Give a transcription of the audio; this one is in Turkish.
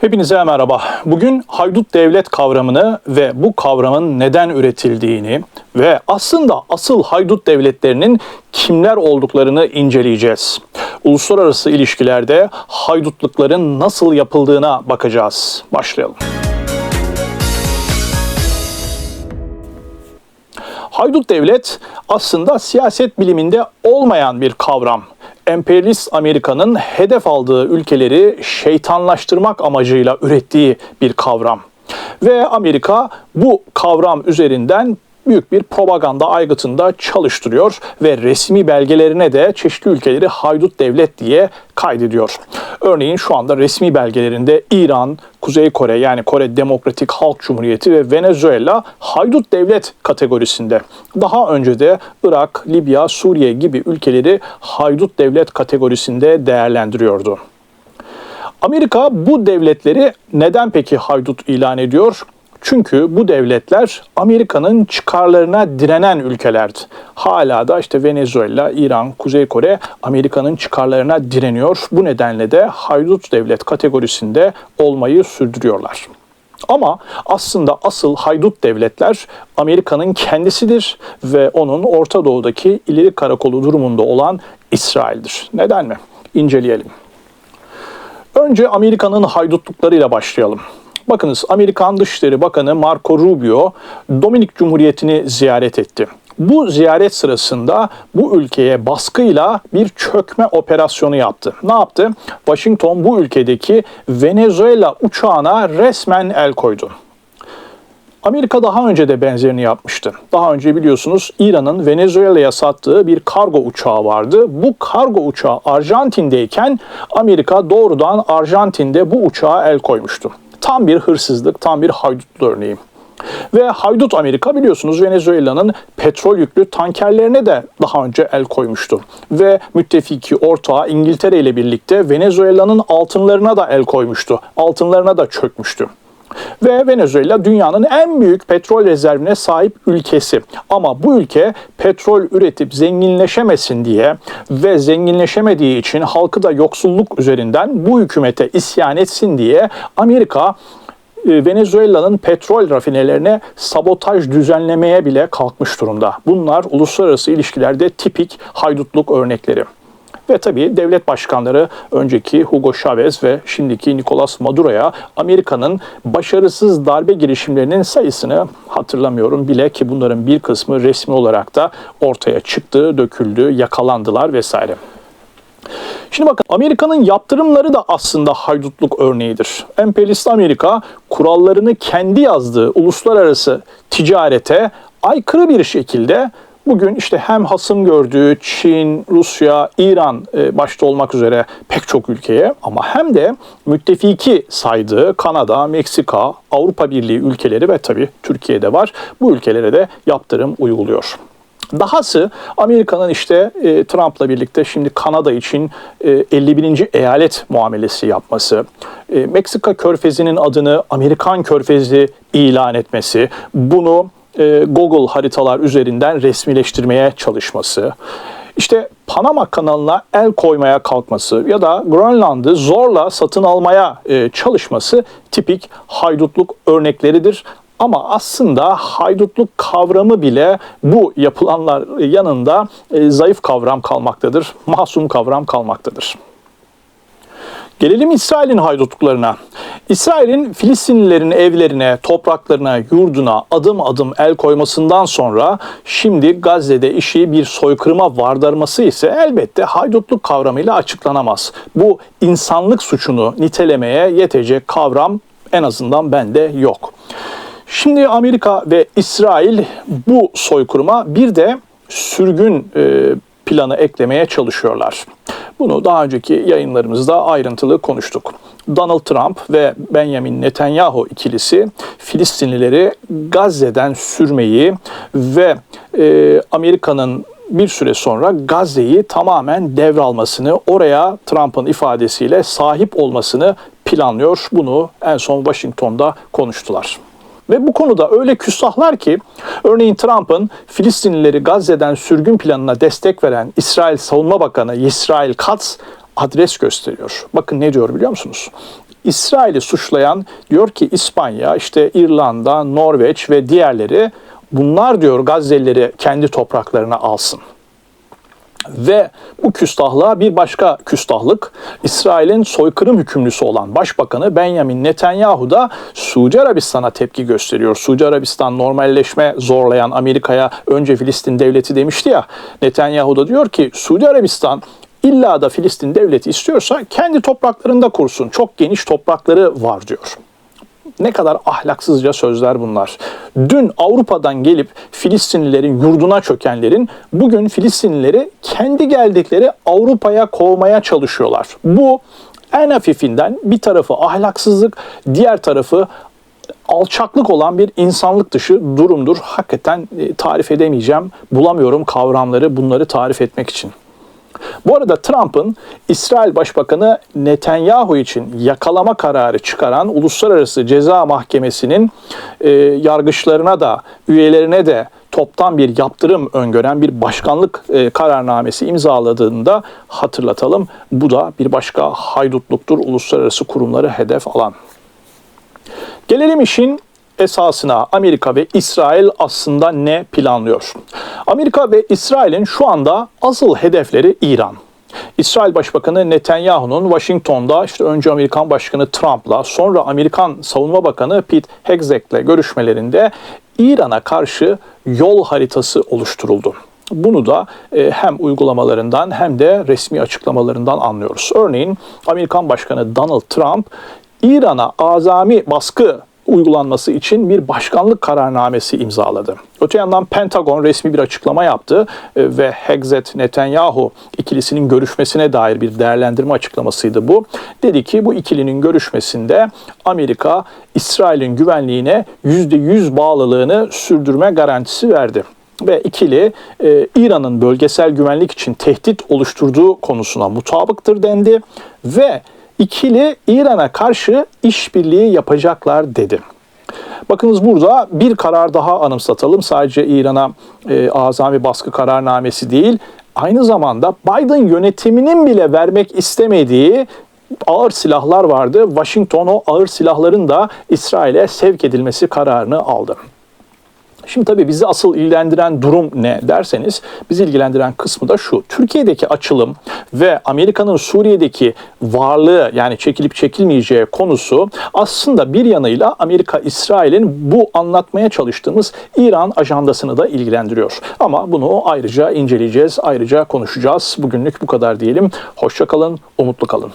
Hepinize merhaba. Bugün haydut devlet kavramını ve bu kavramın neden üretildiğini ve aslında asıl haydut devletlerinin kimler olduklarını inceleyeceğiz. Uluslararası ilişkilerde haydutlukların nasıl yapıldığına bakacağız. Başlayalım. Haydut devlet aslında siyaset biliminde olmayan bir kavram. Emperyalist Amerika'nın hedef aldığı ülkeleri şeytanlaştırmak amacıyla ürettiği bir kavram. Ve Amerika bu kavram üzerinden büyük bir propaganda aygıtında çalıştırıyor ve resmi belgelerine de çeşitli ülkeleri haydut devlet diye kaydediyor. Örneğin şu anda resmi belgelerinde İran, Kuzey Kore yani Kore Demokratik Halk Cumhuriyeti ve Venezuela haydut devlet kategorisinde. Daha önce de Irak, Libya, Suriye gibi ülkeleri haydut devlet kategorisinde değerlendiriyordu. Amerika bu devletleri neden peki haydut ilan ediyor? Çünkü bu devletler Amerika'nın çıkarlarına direnen ülkelerdi. Hala da işte Venezuela, İran, Kuzey Kore Amerika'nın çıkarlarına direniyor. Bu nedenle de haydut devlet kategorisinde olmayı sürdürüyorlar. Ama aslında asıl haydut devletler Amerika'nın kendisidir ve onun Orta Doğu'daki ileri karakolu durumunda olan İsrail'dir. Neden mi? İnceleyelim. Önce Amerika'nın haydutluklarıyla başlayalım. Bakınız Amerikan Dışişleri Bakanı Marco Rubio Dominik Cumhuriyeti'ni ziyaret etti. Bu ziyaret sırasında bu ülkeye baskıyla bir çökme operasyonu yaptı. Ne yaptı? Washington bu ülkedeki Venezuela uçağına resmen el koydu. Amerika daha önce de benzerini yapmıştı. Daha önce biliyorsunuz İran'ın Venezuela'ya sattığı bir kargo uçağı vardı. Bu kargo uçağı Arjantin'deyken Amerika doğrudan Arjantin'de bu uçağa el koymuştu. Tam bir hırsızlık, tam bir haydut örneği. Ve haydut Amerika biliyorsunuz Venezuela'nın petrol yüklü tankerlerine de daha önce el koymuştu. Ve müttefiki ortağı İngiltere ile birlikte Venezuela'nın altınlarına da el koymuştu. Altınlarına da çökmüştü. Ve Venezuela dünyanın en büyük petrol rezervine sahip ülkesi. Ama bu ülke petrol üretip zenginleşemesin diye ve zenginleşemediği için halkı da yoksulluk üzerinden bu hükümete isyan etsin diye Amerika e, Venezuela'nın petrol rafinelerine sabotaj düzenlemeye bile kalkmış durumda. Bunlar uluslararası ilişkilerde tipik haydutluk örnekleri. Ve tabii devlet başkanları önceki Hugo Chavez ve şimdiki Nicolas Maduro'ya Amerika'nın başarısız darbe girişimlerinin sayısını hatırlamıyorum bile ki bunların bir kısmı resmi olarak da ortaya çıktı, döküldü, yakalandılar vesaire. Şimdi bakın Amerika'nın yaptırımları da aslında haydutluk örneğidir. Emperyalist Amerika kurallarını kendi yazdığı uluslararası ticarete aykırı bir şekilde Bugün işte hem hasım gördüğü Çin, Rusya, İran e, başta olmak üzere pek çok ülkeye ama hem de müttefiki saydığı Kanada, Meksika, Avrupa Birliği ülkeleri ve tabii Türkiye'de var. Bu ülkelere de yaptırım uyguluyor. Dahası Amerika'nın işte e, Trump'la birlikte şimdi Kanada için e, 51. eyalet muamelesi yapması, e, Meksika körfezinin adını Amerikan körfezi ilan etmesi, bunu e, Google haritalar üzerinden resmileştirmeye çalışması, işte Panama kanalına el koymaya kalkması ya da Grönland'ı zorla satın almaya e, çalışması tipik haydutluk örnekleridir. Ama aslında haydutluk kavramı bile bu yapılanlar yanında e, zayıf kavram kalmaktadır, masum kavram kalmaktadır. Gelelim İsrail'in haydutluklarına. İsrail'in Filistinlilerin evlerine, topraklarına, yurduna adım adım el koymasından sonra şimdi Gazze'de işi bir soykırıma vardarması ise elbette haydutluk kavramıyla açıklanamaz. Bu insanlık suçunu nitelemeye yetecek kavram en azından bende yok. Şimdi Amerika ve İsrail bu soykırıma bir de sürgün e, planı eklemeye çalışıyorlar. Bunu daha önceki yayınlarımızda ayrıntılı konuştuk. Donald Trump ve Benjamin Netanyahu ikilisi Filistinlileri Gazze'den sürmeyi ve e, Amerika'nın bir süre sonra Gazze'yi tamamen devralmasını, oraya Trump'ın ifadesiyle sahip olmasını planlıyor. Bunu en son Washington'da konuştular. Ve bu konuda öyle küstahlar ki örneğin Trump'ın Filistinlileri Gazze'den sürgün planına destek veren İsrail Savunma Bakanı İsrail Katz adres gösteriyor. Bakın ne diyor biliyor musunuz? İsrail'i suçlayan diyor ki İspanya, işte İrlanda, Norveç ve diğerleri bunlar diyor Gazze'lileri kendi topraklarına alsın. Ve bu küstahlığa bir başka küstahlık İsrail'in soykırım hükümlüsü olan Başbakanı Benjamin Netanyahu da Suudi Arabistan'a tepki gösteriyor. Suudi Arabistan normalleşme zorlayan Amerika'ya önce Filistin devleti demişti ya. Netanyahu da diyor ki Suudi Arabistan illa da Filistin devleti istiyorsa kendi topraklarında kursun. Çok geniş toprakları var diyor. Ne kadar ahlaksızca sözler bunlar. Dün Avrupa'dan gelip Filistinlilerin yurduna çökenlerin bugün Filistinlileri kendi geldikleri Avrupa'ya kovmaya çalışıyorlar. Bu en hafifinden bir tarafı ahlaksızlık, diğer tarafı alçaklık olan bir insanlık dışı durumdur. Hakikaten e, tarif edemeyeceğim, bulamıyorum kavramları bunları tarif etmek için. Bu arada Trump'ın İsrail Başbakanı Netanyahu için yakalama kararı çıkaran Uluslararası Ceza Mahkemesi'nin e, yargıçlarına da üyelerine de toptan bir yaptırım öngören bir başkanlık e, kararnamesi imzaladığında hatırlatalım. Bu da bir başka haydutluktur uluslararası kurumları hedef alan. Gelelim işin esasına Amerika ve İsrail aslında ne planlıyor? Amerika ve İsrail'in şu anda asıl hedefleri İran. İsrail Başbakanı Netanyahu'nun Washington'da işte önce Amerikan Başkanı Trump'la sonra Amerikan Savunma Bakanı Pete Hegseth'le görüşmelerinde İran'a karşı yol haritası oluşturuldu. Bunu da e, hem uygulamalarından hem de resmi açıklamalarından anlıyoruz. Örneğin Amerikan Başkanı Donald Trump İran'a azami baskı uygulanması için bir başkanlık kararnamesi imzaladı. Öte yandan Pentagon resmi bir açıklama yaptı e, ve Hexet Netanyahu ikilisinin görüşmesine dair bir değerlendirme açıklamasıydı bu. Dedi ki bu ikilinin görüşmesinde Amerika İsrail'in güvenliğine %100 bağlılığını sürdürme garantisi verdi ve ikili e, İran'ın bölgesel güvenlik için tehdit oluşturduğu konusuna mutabıktır dendi ve ikili İran'a karşı işbirliği yapacaklar dedi. Bakınız burada bir karar daha anımsatalım. Sadece İran'a e, azami baskı kararnamesi değil, aynı zamanda Biden yönetiminin bile vermek istemediği ağır silahlar vardı. Washington o ağır silahların da İsrail'e sevk edilmesi kararını aldı. Şimdi tabii bizi asıl ilgilendiren durum ne derseniz, bizi ilgilendiren kısmı da şu. Türkiye'deki açılım ve Amerika'nın Suriye'deki varlığı yani çekilip çekilmeyeceği konusu aslında bir yanıyla Amerika İsrail'in bu anlatmaya çalıştığımız İran ajandasını da ilgilendiriyor. Ama bunu ayrıca inceleyeceğiz, ayrıca konuşacağız. Bugünlük bu kadar diyelim. Hoşça kalın, umutlu kalın.